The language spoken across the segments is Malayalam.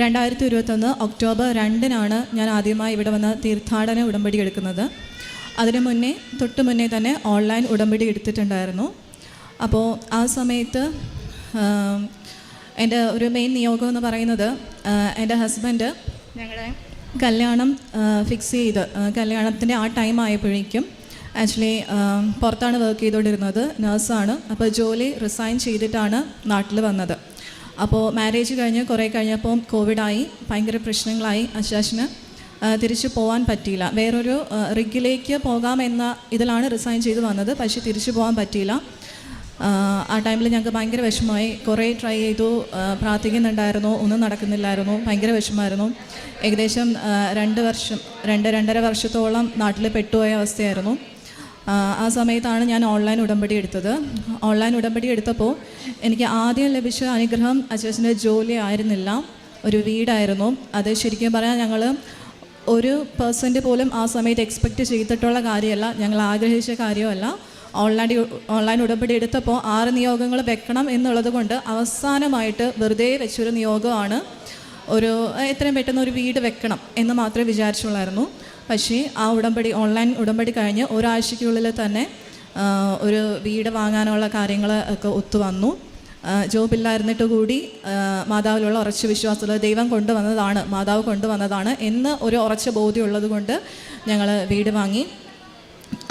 രണ്ടായിരത്തി ഇരുപത്തൊന്ന് ഒക്ടോബർ രണ്ടിനാണ് ഞാൻ ആദ്യമായി ഇവിടെ വന്ന് തീർത്ഥാടന ഉടമ്പടി എടുക്കുന്നത്. അതിനു മുന്നേ തൊട്ട് മുന്നേ തന്നെ ഓൺലൈൻ ഉടമ്പടി എടുത്തിട്ടുണ്ടായിരുന്നു. അപ്പോൾ ആ സമയത്ത് എന്റെ ഒരു മെയിൻ നിയോഗം എന്ന് പറയുന്നത് എന്റെ ഹസ്ബൻഡ് ഞങ്ങളെ കല്യാണം ഫിക്സ് ചെയ്ത് കല്യാണത്തിന്റെ ആ ടൈം ആയപ്പോഴേക്കും ആക്ച്വലി പുറത്താണ് വർക്ക് ചെയ്തുകൊണ്ടിരുന്നത് നേഴ്സാണ് അപ്പോൾ ജോലി റിസൈൻ ചെയ്തിട്ടാണ് നാട്ടിൽ വന്നത്. അപ്പോൾ മാരേജ് കഴിഞ്ഞ് കുറേ കഴിഞ്ഞപ്പോൾ കോവിഡായി ഭയങ്കര പ്രശ്നങ്ങളായി. അശാഷിന് തിരിച്ചു പോകാൻ പറ്റിയില്ല. വേറൊരു റിഗിലേക്ക് പോകാമെന്ന ഇതിലാണ് റിസൈൻ ചെയ്ത് വന്നത്. പക്ഷേ തിരിച്ചു പോകാൻ പറ്റിയില്ല. ആ, ടൈമിൽ ഞങ്ങൾക്ക് ഭയങ്കര വിഷമമായി. കുറേ ട്രൈ ചെയ്തു പ്രാർത്ഥിക്കുന്നുണ്ടായിരുന്നു. ഒന്നും നടക്കുന്നില്ലായിരുന്നു. ഭയങ്കര വിഷമമായിരുന്നു. ഏകദേശം രണ്ട് വർഷം രണ്ട് രണ്ടര വർഷത്തോളം നാട്ടിൽ പെട്ടുപോയ അവസ്ഥയായിരുന്നു. ആ, സമയത്താണ് ഞാൻ ഓൺലൈൻ ഉടമ്പടി എടുത്തത്. ഓൺലൈൻ ഉടമ്പടി എടുത്തപ്പോൾ എനിക്ക് ആദ്യം ലഭിച്ച അനുഗ്രഹം അച്ഛന്റെ ജോലി ആയിരുന്നില്ല. ഒരു വീടായിരുന്നു. അത് ശരിക്കും പറഞ്ഞാൽ ഞങ്ങൾ ഒരു പേഴ്സന്റ് പോലും ആ സമയത്ത് എക്സ്പെക്റ്റ് ചെയ്തിട്ടുള്ള കാര്യമല്ല. ഞങ്ങൾ ആഗ്രഹിച്ച കാര്യമല്ല. ഓൺലൈൻ ഓൺലൈൻ ഉടമ്പടി എടുത്തപ്പോൾ ആറ് നിയോഗങ്ങൾ വെക്കണം എന്നുള്ളത് കൊണ്ട് അവസാനമായിട്ട് വെറുതെ വെച്ചൊരു നിയോഗമാണ്. ഒരു എത്രയും പെട്ടെന്ന് ഒരു വീട് വെക്കണം എന്ന് മാത്രമേ വിചാരിച്ചുള്ളായിരുന്നു. പക്ഷേ ആ ഉടമ്പടി ഓൺലൈൻ ഉടമ്പടി കഴിഞ്ഞ് ഒരാഴ്ചയ്ക്കുള്ളിൽ തന്നെ ഒരു വീട് വാങ്ങാനുള്ള കാര്യങ്ങൾ ഒക്കെ ഒത്തു വന്നു. ജോബില്ലായിരുന്നിട്ട് കൂടി മാതാവിലുള്ള ഉറച്ച വിശ്വാസമുള്ള ദൈവം കൊണ്ടുവന്നതാണ് മാതാവ് കൊണ്ടുവന്നതാണ് എന്ന് ഒരു ഉറച്ച ബോധ്യമുള്ളത് കൊണ്ട് ഞങ്ങൾ വീട് വാങ്ങി.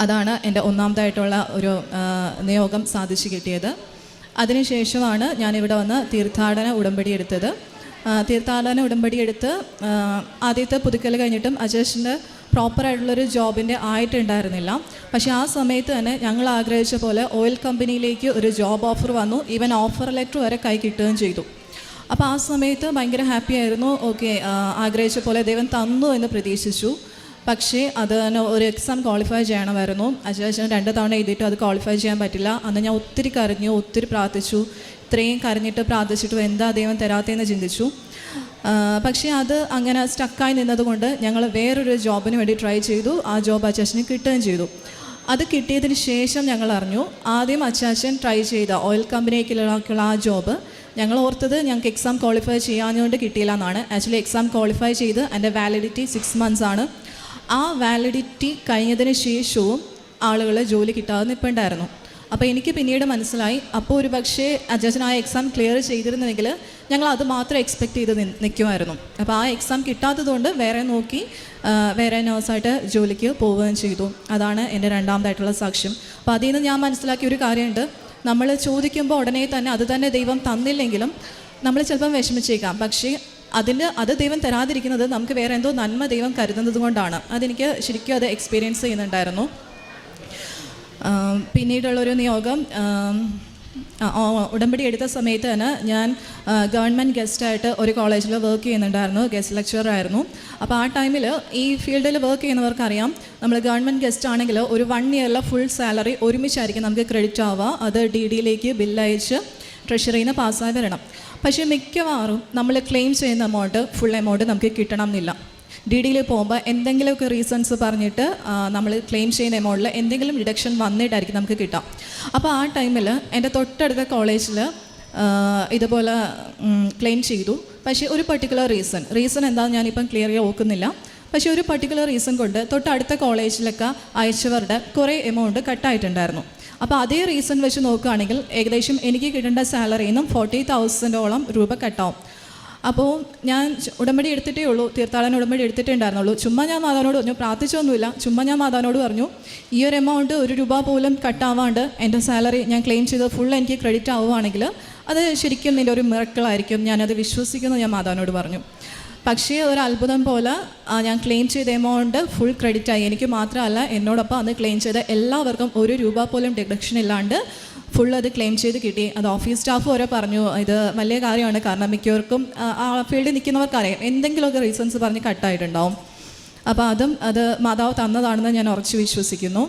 അതാണ് എന്റെ ഒന്നാമതായിട്ടുള്ള ഒരു നിയോഗം സാധിച്ചു കിട്ടിയത്. അതിനുശേഷമാണ് ഞാനിവിടെ വന്ന് തീർത്ഥാടന ഉടമ്പടി എടുത്തത്. തീർത്ഥാടന ഉടമ്പടി എടുത്ത് ആദ്യത്തെ പുതുക്കൽ കഴിഞ്ഞിട്ടും അജേഷിന്റെ പ്രോപ്പറായിട്ടുള്ളൊരു ജോബിന്റെ ആയിട്ടുണ്ടായിരുന്നില്ല. പക്ഷേ ആ സമയത്ത് തന്നെ ഞങ്ങൾ ആഗ്രഹിച്ച പോലെ ഓയിൽ കമ്പനിയിലേക്ക് ഒരു ജോബ് ഓഫർ വന്നു. ഈവൻ ഓഫർ ലെറ്റർ വരെ കൈ കിട്ടുകയും ചെയ്തു. അപ്പോൾ ആ സമയത്ത് ഭയങ്കര ഹാപ്പി ആയിരുന്നു. ഓക്കെ ആഗ്രഹിച്ച പോലെ ദൈവം തന്നു എന്ന് പ്രതീക്ഷിച്ചു. പക്ഷേ അത് തന്നെ ഒരു എക്സാം ക്വാളിഫൈ ചെയ്യണമായിരുന്നു. അച്ഛനും രണ്ട് തവണ എഴുതിയിട്ട് അത് ക്വാളിഫൈ ചെയ്യാൻ പറ്റില്ല. അന്ന് ഞാൻ ഒത്തിരി കരഞ്ഞു ഒത്തിരി പ്രാർത്ഥിച്ചു. ഇത്രയും കരഞ്ഞിട്ട് പ്രാർത്ഥിച്ചിട്ടും എന്താ ദൈവം തരാത്തതെന്ന് ചിന്തിച്ചു. പക്ഷേ അത് അങ്ങനെ സ്റ്റക്കായി നിന്നതുകൊണ്ട് ഞങ്ങൾ വേറൊരു ജോബിന് വേണ്ടി ട്രൈ ചെയ്തു. ആ ജോബ് അച്ചാച്ചന് കിട്ടുകയും ചെയ്തു. അത് കിട്ടിയതിന് ശേഷം ഞങ്ങൾ അറിഞ്ഞു. ആദ്യം അച്ചാച്ചൻ ട്രൈ ചെയ്ത ഓയിൽ കമ്പനിക്കുള്ള ആ ജോബ് ഞങ്ങൾ ഓർത്തത് ഞങ്ങൾക്ക് എക്സാം ക്വാളിഫൈ ചെയ്യാഞ്ഞുകൊണ്ട് കിട്ടിയില്ല എന്നാണ്. ആക്ച്വലി എക്സാം ക്വാളിഫൈ ചെയ്ത് എന്റെ വാലിഡിറ്റി സിക്സ് മന്ത്സ് ആണ്. ആ വാലിഡിറ്റി കഴിഞ്ഞതിന് ശേഷവും ആളുകൾ ജോലി കിട്ടാതെ നിൽപ്പുണ്ടായിരുന്നു അപ്പോൾ എനിക്ക് പിന്നീട് മനസ്സിലായി അപ്പോൾ ഒരു പക്ഷേ അജാജൻ ആ എക്സാം ക്ലിയർ ചെയ്തിരുന്നെങ്കിൽ ഞങ്ങൾ അത് മാത്രം എക്സ്പെക്ട് ചെയ്ത് നിൽക്കുമായിരുന്നു അപ്പോൾ ആ എക്സാം കിട്ടാത്തതുകൊണ്ട് വേറെ നോക്കി വേറെ നേഴ്സായിട്ട് ജോലിക്ക് പോവുകയും ചെയ്തു. അതാണ് എന്റെ രണ്ടാമതായിട്ടുള്ള സാക്ഷ്യം. അപ്പോൾ അതിൽ നിന്ന് ഞാൻ മനസ്സിലാക്കിയ ഒരു കാര്യമുണ്ട്. നമ്മൾ ചോദിക്കുമ്പോൾ ഉടനെ തന്നെ അത് തന്നെ ദൈവം തന്നില്ലെങ്കിലും നമ്മൾ ചിലപ്പം വിഷമിച്ചേക്കാം. പക്ഷേ അതിന് അത് ദൈവം തരാതിരിക്കുന്നത് നമുക്ക് വേറെ എന്തോ നന്മ ദൈവം കരുതുന്നത് കൊണ്ടാണ്. അതെനിക്ക് ശരിക്കും അത് എക്സ്പീരിയൻസ് ചെയ്യുന്നുണ്ടായിരുന്നു. പിന്നീടുള്ളൊരു നിയോഗം ഉടമ്പടി എടുത്ത സമയത്ത് തന്നെ ഞാൻ ഗവൺമെന്റ് ഗസ്റ്റായിട്ട് ഒരു കോളേജിൽ വർക്ക് ചെയ്യുന്നുണ്ടായിരുന്നു ഗസ്റ്റ് ലെക്ചറർ ആയിരുന്നു. അപ്പോൾ ആ ടൈമിൽ ഈ ഫീൽഡിൽ വർക്ക് ചെയ്യുന്നവർക്കറിയാം നമ്മൾ ഗവൺമെന്റ് ഗസ്റ്റ് ആണെങ്കിൽ ഒരു വൺ ഇയറിലെ ഫുൾ സാലറി ഒരുമിച്ചായിരിക്കും നമുക്ക് ക്രെഡിറ്റ് ആവുക. അത് ഡി ഡിയിലേക്ക് ബില്ലയച്ച് ട്രഷറിയിൽ നിന്ന് പാസ്സായി വരണം. പക്ഷേ മിക്കവാറും നമ്മൾ ക്ലെയിം ചെയ്യുന്ന എമൗണ്ട് ഫുൾ എമൗണ്ട് നമുക്ക് കിട്ടണം എന്നില്ല ഡി ഡിയിൽ പോകുമ്പോൾ എന്തെങ്കിലുമൊക്കെ റീസൺസ് പറഞ്ഞിട്ട് നമ്മൾ ക്ലെയിം ചെയ്യുന്ന എമൗണ്ടിൽ എന്തെങ്കിലും ഡിഡക്ഷൻ വന്നിട്ടായിരിക്കും നമുക്ക് കിട്ടാം. അപ്പോൾ ആ ടൈമിൽ എന്റെ തൊട്ടടുത്ത കോളേജിൽ ഇതുപോലെ ക്ലെയിം ചെയ്തു. പക്ഷേ ഒരു പർട്ടിക്കുലർ റീസൺ റീസൺ എന്താണെന്ന് ഞാനിപ്പം ക്ലിയർ ഓക്കുന്നില്ല പക്ഷേ ഒരു പർട്ടിക്കുലർ റീസൺ കൊണ്ട് തൊട്ടടുത്ത കോളേജിലൊക്കെ അയച്ചവരുടെ കുറേ എമൗണ്ട് കട്ടായിട്ടുണ്ടായിരുന്നു അപ്പോൾ അതേ റീസൺ വെച്ച് നോക്കുകയാണെങ്കിൽ ഏകദേശം എനിക്ക് കിട്ടേണ്ട സാലറിയിൽ നിന്നും ഫോർട്ടി തൗസൻഡോളം രൂപ കട്ടാവും അപ്പോൾ ഞാൻ ഉടമ്പടി എടുത്തിട്ടേ ഉള്ളൂ തീർത്ഥാടന ഉടമ്പടി എടുത്തിട്ടേ ഉണ്ടായിരുന്നുള്ളൂ ചുമ്മാ ഞാൻ മാതാവിനോട് പറഞ്ഞു പ്രാർത്ഥിച്ചൊന്നുമില്ല. ചുമ്മാ ഞാൻ മാതാവിനോട് പറഞ്ഞു ഈ ഒരു എമൗണ്ട് ഒരു രൂപ പോലും കട്ടാവാണ്ട് എന്റെ സാലറി ഞാൻ ക്ലെയിം ചെയ്ത് ഫുൾ എനിക്ക് ക്രെഡിറ്റ് ആവുകയാണെങ്കിൽ അത് ശരിക്കും നിന്റെ ഒരു മിറക്കിളായിരിക്കും ഞാനത് വിശ്വസിക്കുന്നു ഞാൻ മാതാവിനോട് പറഞ്ഞു. പക്ഷേ ഒരു അത്ഭുതം പോലെ ഞാൻ ക്ലെയിം ചെയ്ത എമൗണ്ട് ഫുൾ ക്രെഡിറ്റ് ആയി. എനിക്ക് മാത്രമല്ല എന്നോടൊപ്പം അത് ക്ലെയിം ചെയ്ത എല്ലാവർക്കും ഒരു രൂപ പോലും ഡിഡക്ഷൻ ഇല്ലാണ്ട് ഫുൾ അത് ക്ലെയിം ചെയ്ത് കിട്ടി. അത് ഓഫീസ് സ്റ്റാഫ് വരെ പറഞ്ഞു ഇത് വലിയ കാര്യമാണ്. കാരണം മിക്കവർക്കും ആ, ഫീൽഡിൽ നിൽക്കുന്നവർക്കറിയാം. എന്തെങ്കിലുമൊക്കെ റീസൺസ് പറഞ്ഞ് കട്ടായിട്ടുണ്ടാവും അപ്പോൾ അതും അത് മാതാവ് തന്നതാണെന്ന് ഞാൻ ഉറച്ചു വിശ്വസിക്കുന്നു.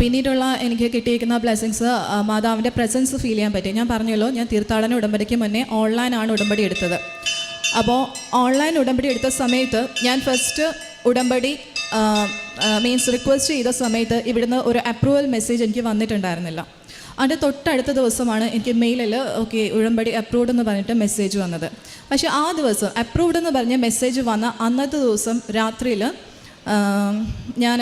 പിന്നീടുള്ള എനിക്ക് കിട്ടിയിരിക്കുന്ന ബ്ലെസ്സിങ്സ് മാതാവിന്റെ പ്രസൻസ് ഫീൽ ചെയ്യാൻ പറ്റി. ഞാൻ പറഞ്ഞല്ലോ ഞാൻ തീർത്ഥാടന ഉടമ്പടിക്ക് മുന്നേ ഓൺലൈനാണ് ഉടമ്പടി എടുത്തത്. അപ്പോൾ ഓൺലൈൻ ഉടമ്പടി എടുത്ത സമയത്ത് ഞാൻ ഫസ്റ്റ് ഉടമ്പടി മീൻസ് റിക്വസ്റ്റ് ചെയ്ത സമയത്ത് ഇവിടുന്ന് ഒരു അപ്രൂവൽ മെസ്സേജ് എനിക്ക് വന്നിട്ടുണ്ടായിരുന്നില്ല. അതിന്റെ തൊട്ടടുത്ത ദിവസമാണ് എനിക്ക് മെയിലിൽ ഓക്കെ ഉടമ്പടി അപ്രൂവ്ഡ് എന്ന് പറഞ്ഞിട്ട് മെസ്സേജ് വന്നത്. പക്ഷേ ആ ദിവസം അപ്രൂവ്ഡ് എന്ന് പറഞ്ഞ മെസ്സേജ് വന്ന അന്നത്തെ ദിവസം രാത്രിയിൽ ഞാൻ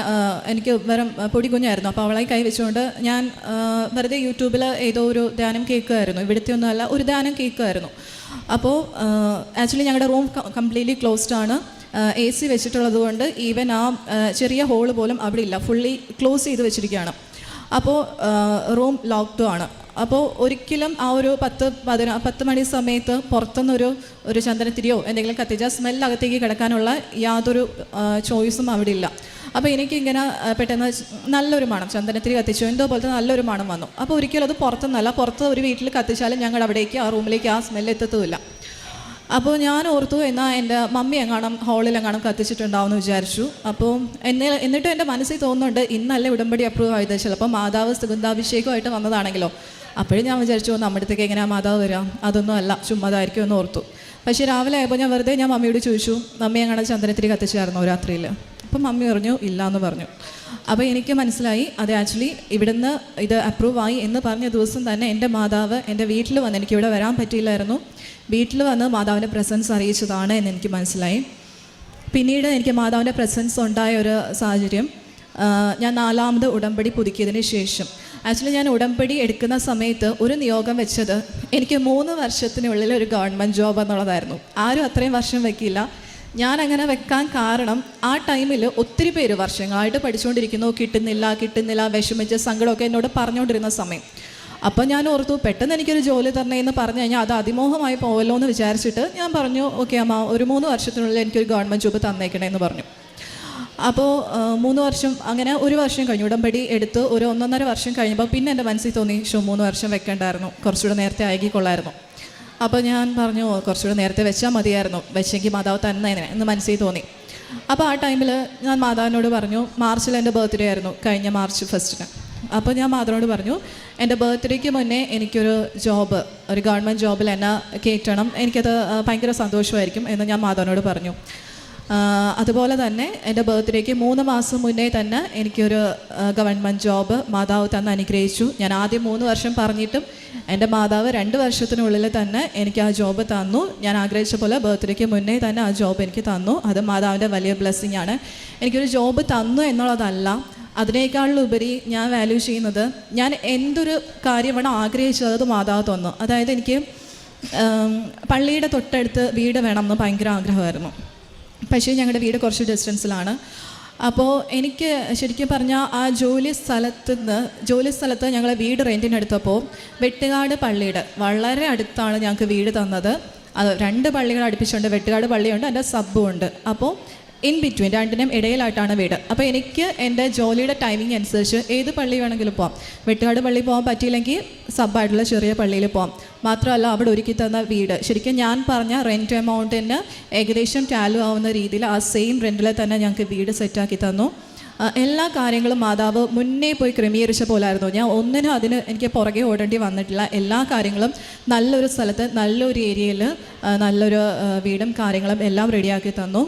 എനിക്ക് വെറും പൊടികുഞ്ഞായിരുന്നു. അപ്പോൾ അവളെ കൈ വെച്ചുകൊണ്ട് ഞാൻ വെറുതെ യൂട്യൂബിൽ ഏതോ ഒരു ധ്യാനം കേൾക്കുമായിരുന്നു ഇവിടുത്തെ ഒന്നുമല്ല ഒരു ധ്യാനം കേൾക്കുമായിരുന്നു അപ്പോൾ ആക്ച്വലി ഞങ്ങളുടെ റൂം കംപ്ലീറ്റ്ലി ക്ലോസ്ഡ് ആണ്. എ സി വെച്ചിട്ടുള്ളത് കൊണ്ട് ഈവൻ ആ ചെറിയ ഹോൾ പോലും അവിടെ ഇല്ല. ഫുള്ളി ക്ലോസ് ചെയ്ത് വെച്ചിരിക്കുകയാണ് അപ്പോൾ റൂം ലോക്ക്ഡൗൺ ആണ്. അപ്പോൾ ഒരിക്കലും ആ ഒരു പത്ത് പതിന പത്ത് മണി സമയത്ത് പുറത്തുനിന്നൊരു ഒരു ചന്ദനത്തിരിയോ എന്തെങ്കിലും കത്തിച്ച സ്മെല്ലകത്തേക്ക് കിടക്കാനുള്ള യാതൊരു ചോയ്സും അവിടെ ഇല്ല. അപ്പോൾ എനിക്ക് ഇങ്ങനെ പെട്ടെന്ന് നല്ലൊരു മണം. ചന്ദനത്തിരി കത്തിച്ചു. എന്തോ പോലത്തെ നല്ലൊരു മണം വന്നു. അപ്പോൾ ഒരിക്കലും അത് പുറത്തുനിന്നല്ല. പുറത്ത് ഒരു വീട്ടിൽ കത്തിച്ചാലും ഞങ്ങൾ അവിടേക്ക് ആ റൂമിലേക്ക് ആ സ്മെല്ല് എത്തത്തുമില്ല. അപ്പോൾ ഞാൻ ഓർത്തു എന്നാൽ എന്റെ മമ്മി എങ്ങാണം ഹാളിൽ എങ്ങാനും കത്തിച്ചിട്ടുണ്ടാവുമെന്ന് വിചാരിച്ചു. അപ്പോൾ എന്നെ എന്നിട്ടും എന്റെ മനസ്സിൽ തോന്നുന്നുണ്ട് ഇന്നല്ലേ ഉടമ്പടി അപ്രൂവ് ആയത്. ചിലപ്പോൾ മാതാവ് സുഗന്ധാഭിഷേകമായിട്ട് വന്നതാണെങ്കിലോ. അപ്പോഴും ഞാൻ വിചാരിച്ചു നമ്മുടെ അടുത്തേക്ക് എങ്ങനെയാണ് മാതാവ് വരിക അതൊന്നും അല്ല. ചുമ്മാതായിരിക്കും എന്ന് ഓർത്തു. പക്ഷേ രാവിലെ ആയപ്പോൾ ഞാൻ വെറുതെ ഞാൻ മമ്മിയോട് ചോദിച്ചു മമ്മി എങ്ങനെ ചന്ദനത്തിരി കത്തിച്ചായിരുന്നു രാത്രിയിൽ അപ്പം മമ്മി പറഞ്ഞു ഇല്ല എന്ന് പറഞ്ഞു. അപ്പോൾ എനിക്ക് മനസ്സിലായി അത് ആക്ച്വലി ഇവിടുന്ന് ഇത് അപ്രൂവ് ആയി എന്ന് പറഞ്ഞ ദിവസം തന്നെ എന്റെ മാതാവ് എന്റെ വീട്ടിൽ വന്ന് എനിക്ക് ഇവിടെ വരാൻ പറ്റിയില്ലായിരുന്നു. വീട്ടിൽ വന്ന് മാതാവിന്റെ പ്രസൻസ് അറിയിച്ചതാണ് എന്ന് എനിക്ക് മനസ്സിലായി. പിന്നീട് എനിക്ക് മാതാവിന്റെ പ്രസൻസ് ഉണ്ടായ ഒരു സാഹചര്യം ഞാൻ നാലാമത് ഉടമ്പടി പുതുക്കിയതിന് ശേഷം. ആക്ച്വലി ഞാൻ ഉടമ്പടി എടുക്കുന്ന സമയത്ത് ഒരു നിയോഗം വെച്ചത് എനിക്ക് മൂന്ന് വർഷത്തിനുള്ളിൽ ഒരു ഗവൺമെന്റ് ജോബ് എന്നുള്ളതായിരുന്നു. ആരും അത്രയും വർഷം വെക്കില്ല ഞാൻ അങ്ങനെ വെക്കാൻ കാരണം ആ ടൈമിൽ ഒത്തിരി പേര് വർഷങ്ങളായിട്ട് പഠിച്ചുകൊണ്ടിരിക്കുന്നു. കിട്ടുന്നില്ല കിട്ടുന്നില്ല വിഷമിച്ച് സങ്കടമൊക്കെ എന്നോട് പറഞ്ഞുകൊണ്ടിരുന്ന സമയം. അപ്പം ഞാൻ ഓർത്തു പെട്ടെന്ന് എനിക്കൊരു ജോലി തരണേ എന്ന് പറഞ്ഞു കഴിഞ്ഞാൽ അത് അതിമോഹമായി പോവല്ലോ എന്ന് വിചാരിച്ചിട്ട് ഞാൻ പറഞ്ഞു ഓക്കെ അമ്മ ഒരു മൂന്ന് വർഷത്തിനുള്ളിൽ എനിക്കൊരു ഗവൺമെന്റ് ജോബ് തന്നേക്കണേ എന്ന് പറഞ്ഞു. അപ്പോൾ മൂന്ന് വർഷം അങ്ങനെ ഒരു വർഷം കഴിഞ്ഞു. ഉടമ്പടി എടുത്ത് ഒരു ഒന്നൊന്നര വർഷം കഴിഞ്ഞപ്പോൾ പിന്നെ എന്റെ മനസ്സിൽ തോന്നി ഷോ മൂന്ന് വർഷം വെക്കേണ്ടായിരുന്നു. കുറച്ചുകൂടെ നേരത്തെ ആയിക്കൊള്ളായിരുന്നു. അപ്പോൾ ഞാൻ പറഞ്ഞു "ഓ, കുറച്ചുകൂടെ നേരത്തെ വെച്ചാൽ മതിയായിരുന്നു. വെച്ചെങ്കിൽ മാതാവ് തന്നെ എന്ന് മനസ്സിൽ തോന്നി. അപ്പോൾ ആ ടൈമിൽ ഞാൻ മാതാവിനോട് പറഞ്ഞു മാർച്ചിൽ എന്റെ ബർത്ത്ഡേ ആയിരുന്നു കഴിഞ്ഞ മാർച്ച് ഫസ്റ്റിന്. അപ്പോൾ ഞാൻ മാതാവിനോട് പറഞ്ഞു എന്റെ ബർത്ത്ഡേക്ക് മുന്നേ എനിക്കൊരു ജോബ് ഒരു ഗവൺമെന്റ് ജോബിൽ എന്നെ കയറ്റണം. എനിക്കത് ഭയങ്കര സന്തോഷമായിരിക്കും എന്ന് ഞാൻ മാതാവിനോട് പറഞ്ഞു. അതുപോലെ തന്നെ എന്റെ ബർത്ത്ഡേക്ക് മൂന്ന് മാസം മുന്നേ തന്നെ എനിക്കൊരു ഗവൺമെന്റ് ജോബ് മാതാവ് തന്നെ അനുഗ്രഹിച്ചു. ഞാൻ ആദ്യം മൂന്ന് വർഷം പറഞ്ഞിട്ടും എന്റെ മാതാവ് രണ്ട് വർഷത്തിനുള്ളിൽ തന്നെ എനിക്ക് ആ ജോബ് തന്നു. ഞാൻ ആഗ്രഹിച്ച പോലെ ബർത്ത്ഡേക്ക് മുന്നേ തന്നെ ആ ജോബ് എനിക്ക് തന്നു. അത് മാതാവിന്റെ വലിയ ബ്ലെസ്സിങ് ആണ്. എനിക്കൊരു ജോബ് തന്നു എന്നുള്ളതല്ല അതിനേക്കാളുപരി ഞാൻ വാല്യൂ ചെയ്യുന്നത് ഞാൻ എന്തൊരു കാര്യമാണ് ആഗ്രഹിച്ചത് അത് മാതാവ് തന്നു. അതായത് എനിക്ക് പള്ളിയുടെ തൊട്ടടുത്ത് വീട് വേണമെന്ന് ഭയങ്കര ആഗ്രഹമായിരുന്നു. പക്ഷേ ഞങ്ങളുടെ വീട് കുറച്ച് ഡിസ്റ്റൻസിലാണ് അപ്പോൾ എനിക്ക് ശരിക്കും പറഞ്ഞാൽ ആ ജോലി സ്ഥലത്ത് നിന്ന് ജോലി സ്ഥലത്ത് ഞങ്ങൾ വീട് റെന്റിനെടുത്തപ്പോൾ വെട്ടുകാട് പള്ളിയുടെ വളരെ അടുത്താണ് ഞങ്ങൾക്ക് വീട് തന്നത്. അത് രണ്ട് പള്ളികൾ അടുപ്പിച്ചുണ്ട് വെട്ടുകാട് പള്ളിയുണ്ട് എന്റെ സബ്ബും ഉണ്ട്. അപ്പോൾ ഇൻ ബിറ്റ്വീൻ രണ്ടിനും ഇടയിലായിട്ടാണ് വീട്. അപ്പോൾ എനിക്ക് എന്റെ ജോലിയുടെ ടൈമിംഗ് അനുസരിച്ച് ഏത് പള്ളി വേണമെങ്കിലും പോകാം വെട്ടുകാട് പള്ളി പോകാൻ പറ്റിയില്ലെങ്കിൽ സബായിട്ടുള്ള ചെറിയ പള്ളിയിൽ പോകാം മാത്രമല്ല അവിടെ ഒരുക്കി തന്ന വീട്. ശരിക്കും ഞാൻ പറഞ്ഞ റെന്റ് എമൗണ്ടിന് ഏകദേശം ടാലു ആവുന്ന രീതിയിൽ ആ സെയിം റെന്റിൽ തന്നെ ഞങ്ങൾക്ക് വീട് സെറ്റാക്കി തന്നു. എല്ലാ കാര്യങ്ങളും മാതാവ് മുന്നേ പോയി ക്രമീകരിച്ച പോലായിരുന്നു. ഞാൻ ഒന്നിനും അതിന് എനിക്ക് പുറകെ ഓടേണ്ടി വന്നിട്ടില്ല. എല്ലാ കാര്യങ്ങളും നല്ലൊരു സ്ഥലത്ത് നല്ലൊരു ഏരിയയിൽ നല്ലൊരു വീടും കാര്യങ്ങളും എല്ലാം റെഡിയാക്കി തന്നു.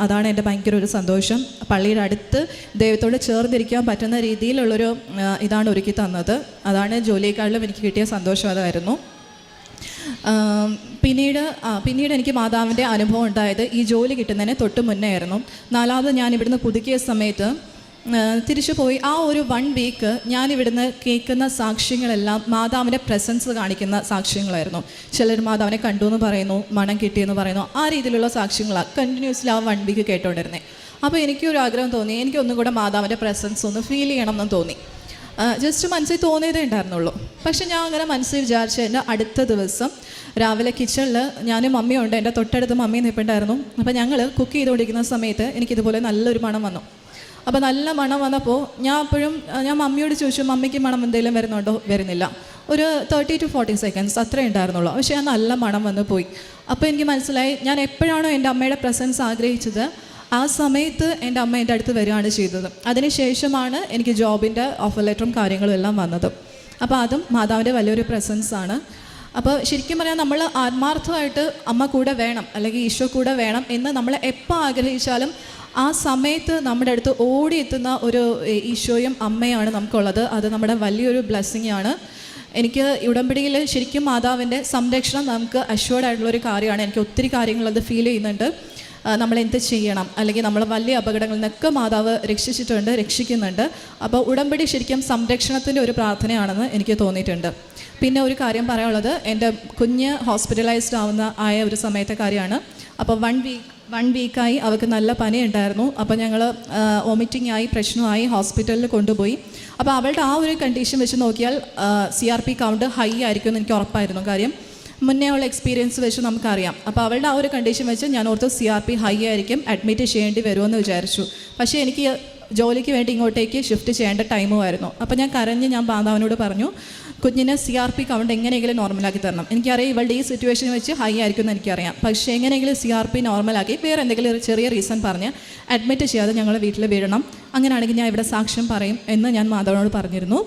അതാണ് എന്റെ ഭയങ്കര ഒരു സന്തോഷം. പള്ളിയുടെ അടുത്ത് ദൈവത്തോട് ചേർന്നിരിക്കാൻ പറ്റുന്ന രീതിയിലുള്ളൊരു ഇതാണ് ഒരുക്കി തന്നത്. അതാണ് ജോലിയെക്കാളിലും എനിക്ക് കിട്ടിയ സന്തോഷം അതായിരുന്നു. പിന്നീട് പിന്നീട് എനിക്ക് മാതാവിന്റെ അനുഭവം ഉണ്ടായത് ഈ ജോലി കിട്ടുന്നതിന് തൊട്ട് മുന്നേ ആയിരുന്നു നാലാമത് ഞാൻ ഇവിടുന്ന് പുതുക്കിയ സമയത്ത് തിരിച്ചു പോയി. ആ ഒരു വൺ വീക്ക് ഞാൻ ഇവിടുന്ന് കേൾക്കുന്ന സാക്ഷ്യങ്ങളെല്ലാം മാതാവിന്റെ പ്രസൻസ് കാണിക്കുന്ന സാക്ഷ്യങ്ങളായിരുന്നു. ചിലർ മാതാവിനെ കണ്ടു എന്ന് പറയുന്നു മണം കിട്ടിയെന്ന് പറയുന്നു ആ രീതിയിലുള്ള സാക്ഷ്യങ്ങളാണ് കണ്ടിന്യൂസ്ലി ആ വൺ വീക്ക് കേട്ടോണ്ടിരുന്നത് അപ്പോൾ എനിക്കൊരു ആഗ്രഹം തോന്നി എനിക്കൊന്നും കൂടെ മാതാവിന്റെ പ്രസൻസ് ഒന്ന് ഫീൽ ചെയ്യണം എന്ന് തോന്നി. ജസ്റ്റ് മനസ്സിൽ തോന്നിയതേ ഉണ്ടായിരുന്നുള്ളൂ. പക്ഷെ ഞാൻ അങ്ങനെ മനസ്സിൽ വിചാരിച്ച എന്റെ അടുത്ത ദിവസം രാവിലെ കിച്ചണിൽ ഞാനും മമ്മിയുണ്ട് എന്റെ തൊട്ടടുത്ത് മമ്മി നിൽപ്പുണ്ടായിരുന്നു അപ്പോൾ ഞങ്ങൾ കുക്ക് ചെയ്തുകൊണ്ടിരിക്കുന്ന സമയത്ത് എനിക്കിതുപോലെ നല്ലൊരു മണം വന്നു. അപ്പോൾ നല്ല മണം വന്നപ്പോൾ ഞാൻ അപ്പോഴും ഞാൻ മമ്മിയോട് ചോദിച്ചു മമ്മിക്ക് മണം എന്തെങ്കിലും വരുന്നുണ്ടോ? വരുന്നില്ല. ഒരു തേർട്ടി ടു ഫോർട്ടി സെക്കൻഡ്സ് അത്രേ ഉണ്ടായിരുന്നുള്ളൂ. പക്ഷേ ഞാൻ നല്ല മണം വന്ന് പോയി. അപ്പോൾ എനിക്ക് മനസ്സിലായി ഞാൻ എപ്പോഴാണോ എന്റെ അമ്മയുടെ പ്രസൻസ് ആഗ്രഹിച്ചത് ആ സമയത്ത് എന്റെ അമ്മ എന്റെ അടുത്ത് വരികയാണ് ചെയ്തത്. അതിനുശേഷമാണ് എനിക്ക് ജോബിന്റെ ഓഫർ ലെറ്ററും കാര്യങ്ങളും എല്ലാം വന്നത്. അപ്പോൾ അതും മാതാവിന്റെ വലിയൊരു പ്രസൻസാണ് അപ്പോൾ ശരിക്കും പറഞ്ഞാൽ നമ്മൾ ആത്മാർത്ഥമായിട്ട് അമ്മ കൂടെ വേണം അല്ലെങ്കിൽ ഈശോ കൂടെ വേണം എന്ന് നമ്മൾ എപ്പോൾ ആഗ്രഹിച്ചാലും ആ സമയത്ത് നമ്മുടെ അടുത്ത് ഓടിയെത്തുന്ന ഒരു ഈശോയും അമ്മയാണ് നമുക്കുള്ളത്. അത് നമ്മുടെ വലിയൊരു ബ്ലെസ്സിങ് ആണ്. എനിക്ക് ഉടമ്പടിയിൽ ശരിക്കും മാതാവിന്റെ സംരക്ഷണം നമുക്ക് അഷ്വേർഡ് ആയിട്ടുള്ള ഒരു കാര്യമാണ്. എനിക്ക് ഒത്തിരി കാര്യങ്ങൾ അത് ഫീൽ ചെയ്യുന്നുണ്ട്. നമ്മൾ എന്ത് ചെയ്യണം? അല്ലെങ്കിൽ നമ്മൾ വലിയ അപകടങ്ങളിൽ നിന്നൊക്കെ മാതാവ് രക്ഷിച്ചിട്ടുണ്ട് രക്ഷിക്കുന്നുണ്ട്. അപ്പോൾ ഉടമ്പടി ശരിക്കും സംരക്ഷണത്തിന്റെ ഒരു പ്രാർത്ഥനയാണെന്ന് എനിക്ക് തോന്നിയിട്ടുണ്ട്. പിന്നെ ഒരു കാര്യം പറയാനുള്ളത് എന്റെ കുഞ്ഞ് ഹോസ്പിറ്റലൈസ്ഡ് ആവുന്ന ആയ ഒരു സമയത്തെ കാര്യമാണ്. അപ്പോൾ വൺ വീക്ക് വൺ വീക്കായി അവൾക്ക് നല്ല പനി ഉണ്ടായിരുന്നു അപ്പോൾ ഞങ്ങൾ വോമിറ്റിംഗ് ആയി പ്രശ്നമായി ഹോസ്പിറ്റലിൽ കൊണ്ടുപോയി. അപ്പോൾ അവളുടെ ആ ഒരു കണ്ടീഷൻ വെച്ച് നോക്കിയാൽ C R P count high ആയിരിക്കും എന്ന് എനിക്ക് ഉറപ്പായിരുന്നു. കാര്യം മുന്നേ ഉള്ള എക്സ്പീരിയൻസ് വെച്ച് നമുക്കറിയാം. അപ്പോൾ അവളുടെ ആ ഒരു കണ്ടീഷൻ വെച്ച് ഞാൻ ഓർത്ത് സി ആർ പി ഹൈ ആയിരിക്കും അഡ്മിറ്റ് ചെയ്യേണ്ടി വരുമെന്ന് വിചാരിച്ചു. പക്ഷേ എനിക്ക് ജോലിക്ക് വേണ്ടി ഇങ്ങോട്ടേക്ക് ഷിഫ്റ്റ് ചെയ്യേണ്ട ടൈമുമായിരുന്നു അപ്പോൾ ഞാൻ കരഞ്ഞ് ഞാൻ ബാന്ധാവിനോട് പറഞ്ഞു കുഞ്ഞിന് സി ആർ പി കൗണ്ട് എങ്ങനെയെങ്കിലും നോർമലാക്കി തരണം. എനിക്കറിയാം ഇവളുടെ ഈ സിറ്റുവേഷൻ വെച്ച് ഹൈ ആയിരിക്കും എന്ന് എനിക്കറിയാം. പക്ഷേ എങ്ങനെയെങ്കിലും സി ആർ പി നോർമലാക്കി വേറെ എന്തെങ്കിലും ചെറിയ റീസൺ പറഞ്ഞ് അഡ്മിറ്റ് ചെയ്യാതെ ഞങ്ങൾ വീട്ടിൽ വീഴണം അങ്ങനെയാണെങ്കിൽ ഞാൻ ഇവിടെ സാക്ഷ്യം പറയും എന്ന് ഞാൻ മാധവനോട് പറഞ്ഞിരുന്നു.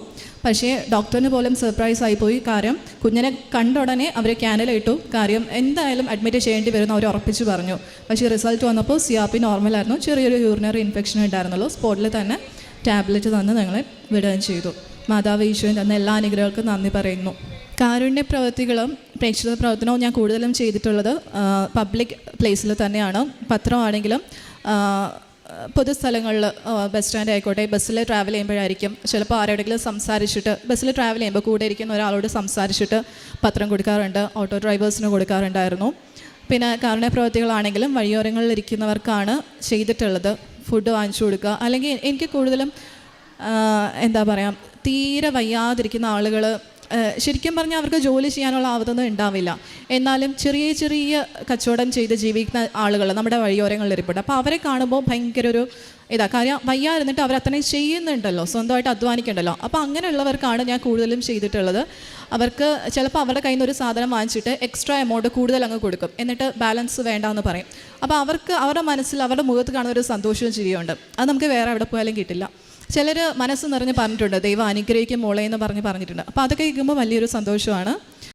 പക്ഷേ ഡോക്ടറിന് പോലും സർപ്രൈസ് ആയിപ്പോയി കാര്യം കുഞ്ഞിനെ കണ്ട ഉടനെ അവർ ക്യാനലിട്ടു കാര്യം എന്തായാലും അഡ്മിറ്റ് ചെയ്യേണ്ടി വരുമെന്ന് അവർ ഉറപ്പിച്ച് പറഞ്ഞു. പക്ഷേ റിസൾട്ട് വന്നപ്പോൾ സി ആർ പി നോർമലായിരുന്നു ചെറിയൊരു യൂറിനറി ഇൻഫെക്ഷൻ ഉണ്ടായിരുന്നുള്ളൂ. സ്പോട്ടിൽ തന്നെ ടാബ്ലറ്റ് തന്ന് ഞങ്ങളെ വിടുകയും ചെയ്തു. മാതാവ് ഈശോയും തന്ന എല്ലാ അനുഗ്രഹങ്ങൾക്കും നന്ദി പറയുന്നു. കാരുണ്യ പ്രവൃത്തികളും പ്രേക്ഷക പ്രവർത്തനവും ഞാൻ കൂടുതലും ചെയ്തിട്ടുള്ളത് പബ്ലിക് പ്ലേസിൽ തന്നെയാണ്. പത്രമാണെങ്കിലും പൊതുസ്ഥലങ്ങളിൽ ബസ് സ്റ്റാൻഡ് ആയിക്കോട്ടെ ബസ്സിൽ ട്രാവൽ ചെയ്യുമ്പോഴായിരിക്കും. ചിലപ്പോൾ ആരോടെങ്കിലും സംസാരിച്ചിട്ട് ബസ്സിൽ ട്രാവൽ ചെയ്യുമ്പോൾ കൂടെ ഇരിക്കുന്ന ഒരാളോട് സംസാരിച്ചിട്ട് പത്രം കൊടുക്കാറുണ്ട് ഓട്ടോ ഡ്രൈവേഴ്സിന് കൊടുക്കാറുണ്ടായിരുന്നു. പിന്നെ കാരുണ്യ പ്രവൃത്തികളാണെങ്കിലും വഴിയോരങ്ങളിൽ ഇരിക്കുന്നവർക്കാണ് ചെയ്തിട്ടുള്ളത്. ഫുഡ് വാങ്ങിച്ചു കൊടുക്കുക. അല്ലെങ്കിൽ എനിക്ക് കൂടുതലും എന്താ പറയുക തീരെ വയ്യാതിരിക്കുന്ന ആളുകൾ ശരിക്കും പറഞ്ഞാൽ അവർക്ക് ജോലി ചെയ്യാനുള്ള ആവതൊന്നും ഉണ്ടാവില്ല. എന്നാലും ചെറിയ ചെറിയ കച്ചവടം ചെയ്ത് ജീവിക്കുന്ന ആളുകൾ നമ്മുടെ വഴിയോരങ്ങളിൽ ഇരിപ്പുണ്ട്. അപ്പോൾ അവരെ കാണുമ്പോൾ ഭയങ്കര ഒരു ഇതാ കാര്യം വയ്യായിരുന്നിട്ട് അവർ അത്രയും ചെയ്യുന്നുണ്ടല്ലോ സ്വന്തമായിട്ട് അധ്വാനിക്കണ്ടല്ലോ. അപ്പോൾ അങ്ങനെയുള്ളവർക്കാണ് ഞാൻ കൂടുതലും ചെയ്തിട്ടുള്ളത്. അവർക്ക് ചിലപ്പോൾ അവരുടെ കയ്യിൽ നിന്ന് ഒരു സാധനം വാങ്ങിച്ചിട്ട് എക്സ്ട്രാ എമൗണ്ട് കൂടുതൽ അങ്ങ് കൊടുക്കും. എന്നിട്ട് ബാലൻസ് വേണ്ടാന്ന് പറയും. അപ്പോൾ അവർക്ക് അവരുടെ മനസ്സിൽ അവരുടെ മുഖത്ത് കാണുന്ന ഒരു സന്തോഷവും ചിരിയുണ്ട് അത് നമുക്ക് വേറെ എവിടെ പോയാലും കിട്ടില്ല. ചിലർ മനസ്സ് നിറഞ്ഞ് പറഞ്ഞിട്ടുണ്ട് ദൈവം അനുഗ്രഹിക്കും മോളെ എന്ന് പറഞ്ഞ് പറഞ്ഞിട്ടുണ്ട്. അപ്പോൾ അതൊക്കെ കേൾക്കുമ്പോൾ വലിയൊരു സന്തോഷമാണ്.